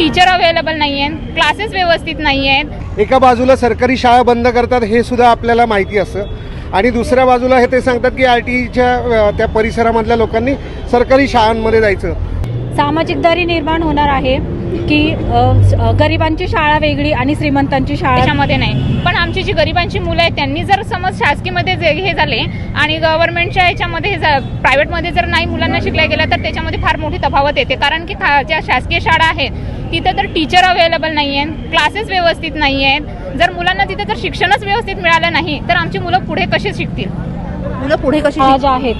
Teacher available नाही आहेत classes व्यवस्थित नाही आहेत एका बाजूला सरकारी शाळा बंद करतात हे सुद्धा आपल्याला माहिती असतं. आणि दुसऱ्या बाजूला हे ते सांगतात की आर टीच्या त्या परिसरामधल्या लोकांनी सरकारी शाळांमध्ये जायचं. सामाजिक दरी निर्माण होणार आहे. की गरिबांची शाळा वेगळी आणि श्रीमंतांची शाळा त्याच्यामध्ये नाही. पण आमची जी गरिबांची मुलं आहेत त्यांनी जर समज शासकीयमध्ये जे हे झाले आणि गव्हर्नमेंटच्या याच्यामध्ये हे प्रायव्हेटमध्ये जर नाही मुलांना शिकल्या गेलं तर त्याच्यामध्ये फार मोठी तफावत येते. कारण की खा ज्या शासकीय शाळा आहेत तिथे तर टीचर अवेलेबल नाही आहेत क्लासेस व्यवस्थित नाही आहेत. जर मुलांना तिथे जर शिक्षणच व्यवस्थित मिळालं नाही तर आमची मुलं पुढे कशी शिकतील? मुलं पुढे कशी ज्या आहेत.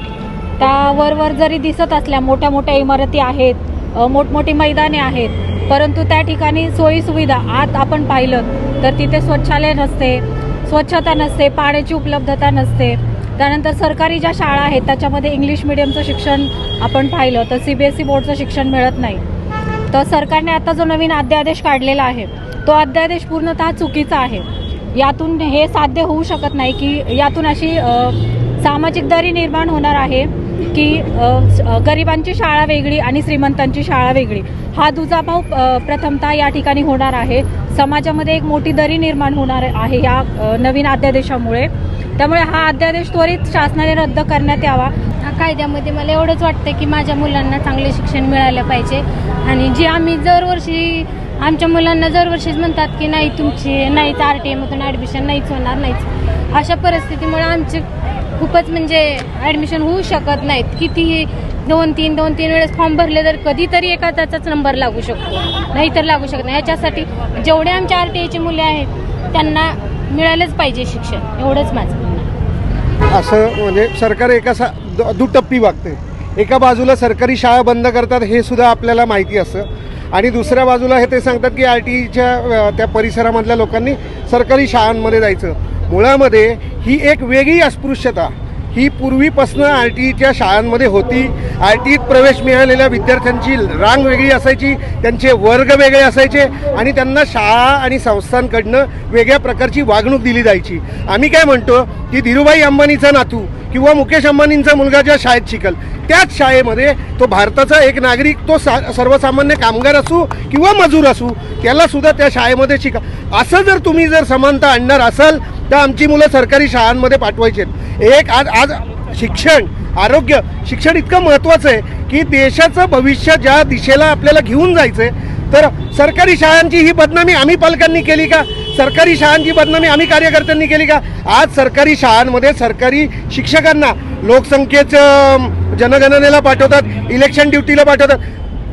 त्या वरवर जरी दिसत असल्या मोठ्या मोठ्या इमारती आहेत मोठमोठी मैदाने आहेत परंतु त्या ठिकाणी सोयीसुविधा आत आपण पाहिलं तर तिथे स्वच्छालय नसते स्वच्छता नसते पाण्याची उपलब्धता नसते. त्यानंतर सरकारी ज्या शाळा आहेत त्याच्यामध्ये इंग्लिश मिडियमचं शिक्षण आपण पाहिलं तर सी बी एस ई बोर्डचं शिक्षण मिळत नाही. तर सरकारने आता जो नवीन अध्यादेश काढलेला आहे तो अध्यादेश पूर्णतः चुकीचा आहे. यातून हे साध्य होऊ शकत नाही की यातून अशी सामाजिक दरी निर्माण होणार आहे. की स- गरिबांची शाळा वेगळी आणि श्रीमंतांची शाळा वेगळी. हा दुजाभाव प्रथमतः या ठिकाणी होणार आहे. समाजामध्ये एक मोठी दरी निर्माण होणार आहे या नवीन अध्यादेशामुळे. त्यामुळे हा अध्यादेश त्वरित शासनाने रद्द करण्यात यावा. या कायद्यामध्ये मला एवढंच वाटतं की माझ्या मुलांना चांगले शिक्षण मिळालं पाहिजे. आणि जे आम्ही दरवर्षी आमच्या मुलांना दरवर्षीच म्हणतात की नाही तुमची नाहीच आर टी एमधून ॲडमिशन नाहीच होणार नाहीच. अशा परिस्थितीमुळे आमचे खूपच म्हणजे ॲडमिशन होऊ शकत नाहीत. कितीही दोन तीन दोन तीन वेळेस फॉर्म भरले तर कधीतरी एका त्याचाच नंबर लागू शकतो. नाहीतर लागू शकत नाही. याच्यासाठी जेवढे आमच्या आर टी आयचे मुले आहेत त्यांना मिळालंच पाहिजे शिक्षण. एवढंच माझं असं म्हणजे सरकार एका सा दुटप्पी वागते. एका बाजूला सरकारी शाळा बंद करतात हे सुद्धा आपल्याला माहिती असतं. आणि दुसऱ्या बाजूला हे ते सांगतात की आर टीच्या त्या परिसरामधल्या लोकांनी सरकारी शाळांमध्ये जायचं. मुळामध्ये ही एक वेगळी अस्पृश्यता. ही पूर्वीपासनं आर टीच्या शाळांमध्ये होती. आर टीत प्रवेश मिळालेल्या विद्यार्थ्यांची रांग वेगळी असायची त्यांचे वर्ग वेगळे असायचे आणि त्यांना शाळा आणि संस्थांकडनं वेगळ्या प्रकारची वागणूक दिली जायची. आम्ही काय म्हणतो की धीरूभाई अंबानीचा नातू किंवा मुकेश अंबानींचा मुलगा ज्या शाळेत शिकल त्याच शाळेमध्ये तो भारताचा एक नागरिक तो सा सर्वसामान्य कामगार असू किंवा मजूर असू त्याला सुद्धा त्या शाळेमध्ये शिका असं जर तुम्ही जर समानता आणणार असाल तर आमची मुलं सरकारी शाळांमध्ये पाठवायची आहेत. एक आज आज शिक्षण आरोग्य शिक्षण इतकं महत्त्वाचं आहे की देशाचं भविष्य ज्या दिशेला आपल्याला घेऊन जायचं आहे तर सरकारी शाळांची ही बदनामी आम्ही पालकांनी केली का? सरकारी शाळांची बदनामी आम्ही कार्यकर्त्यांनी केली का? आज सरकारी शाळांमध्ये सरकारी शिक्षकांना लोकसंख्येचं जनगणनेला पाठवतात इलेक्शन ड्युटीला पाठवतात.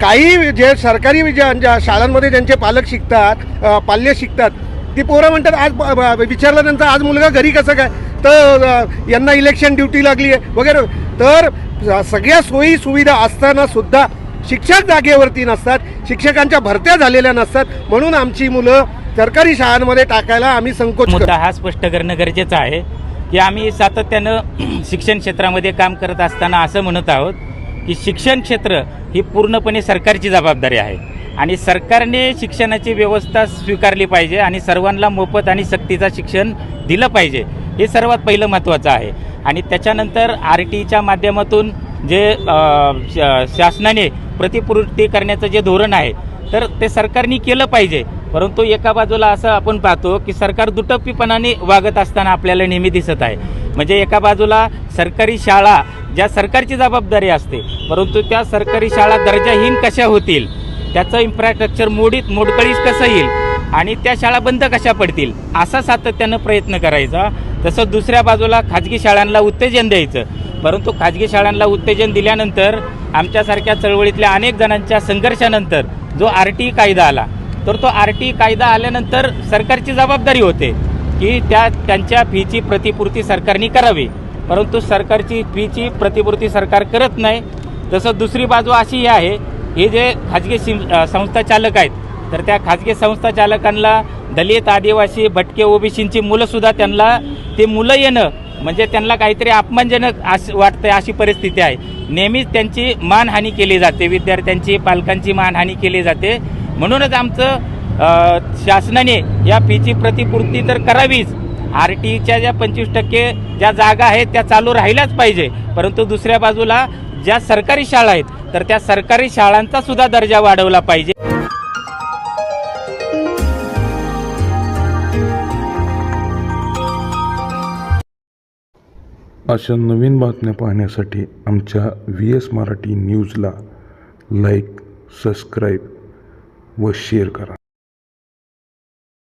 काही जे सरकारी ज्या शाळांमध्ये ज्यांचे पालक शिकतात पाल्य शिकतात ती पोरं म्हणतात आज विचारलं त्यांचा आज मुलगा घरी कसं काय? तर यांना इलेक्शन ड्युटी लागली आहे वगैरे. तर सगळ्या सोयी सुविधा असताना सुद्धा शिक्षक जागेवरती नसतात शिक्षकांच्या भरत्या झालेल्या नसतात. म्हणून आमची मुलं सरकारी शाळांमध्ये टाकायला आम्ही संकोच मुद्दा हा स्पष्ट करणं गरजेचं आहे की आम्ही सातत्यानं शिक्षण क्षेत्रामध्ये काम करत असताना असं म्हणत आहोत की शिक्षण क्षेत्र ही पूर्णपणे सरकारची जबाबदारी आहे. आणि सरकारने शिक्षणाची व्यवस्था स्वीकारली पाहिजे आणि सर्वांना मोफत आणि सक्तीचं शिक्षण दिलं पाहिजे. हे सर्वात पहिलं महत्त्वाचं आहे. आणि त्याच्यानंतर आर टीच्या माध्यमातून जे श- शासनाने प्रतिपूर्ती करण्याचं जे धोरण आहे तर ते सरकारने केलं पाहिजे. परंतु एका बाजूला असं आपण पाहतो की सरकार दुटप्पीपणाने वागत असताना आपल्याला नेहमी दिसत आहे. म्हणजे एका बाजूला सरकारी शाळा ज्या सरकारची जबाबदारी असते परंतु त्या सरकारी शाळा दर्जाहीन कशा होतील? त्याचं इन्फ्रास्ट्रक्चर मोडीत मोडकळीस कसं येईल? आणि त्या शाळा बंद कशा पडतील? असा सातत्यानं प्रयत्न करायचा. तसं दुसऱ्या बाजूला खाजगी शाळांना उत्तेजन द्यायचं. परंतु खाजगी शाळांना उत्तेजन दिल्यानंतर आमच्यासारख्या चळवळीतल्या अनेक जणांच्या संघर्षानंतर जो आर टी कायदा आला तर तो आर टी कायदा आल्यानंतर सरकारची जबाबदारी होते की त्या त्यांच्या फीची प्रतिपूर्ती सरकारने करावी. परंतु सरकारची फीची प्रतिपूर्ती सरकार करत नाही. तसं दुसरी बाजू अशी आहे हे जे खाजगी सिम संस्था चालक आहेत तर त्या खाजगी संस्था चालकांना दलित आदिवासी भटके ओबीसींची मुलंसुद्धा त्यांना ते मुलं येणं म्हणजे त्यांना काहीतरी अपमानजनक अस वाटतंय अशी परिस्थिती आहे. नेहमीच त्यांची मानहानी केली जाते विद्यार्थ्यांची पालकांची मानहानी केली जाते. म्हणूनच आमचं शासनाने या फीची प्रतिपूर्ती तर करावीच. आर टीच्या ज्या पंचवीस टक्के ज्या जागा आहेत त्या चालू राहिल्याच पाहिजे. परंतु दुसऱ्या बाजूला ज्या सरकारी शाळा आहेत तर त्या सरकारी शाळांचा सुद्धा दर्जा वाढवला पाहिजे. अशा नवीन बातम्या पाहण्यासाठी आमच्या व्ही एस मराठी न्यूजला लाईक सबस्क्राईब व शेअर करा.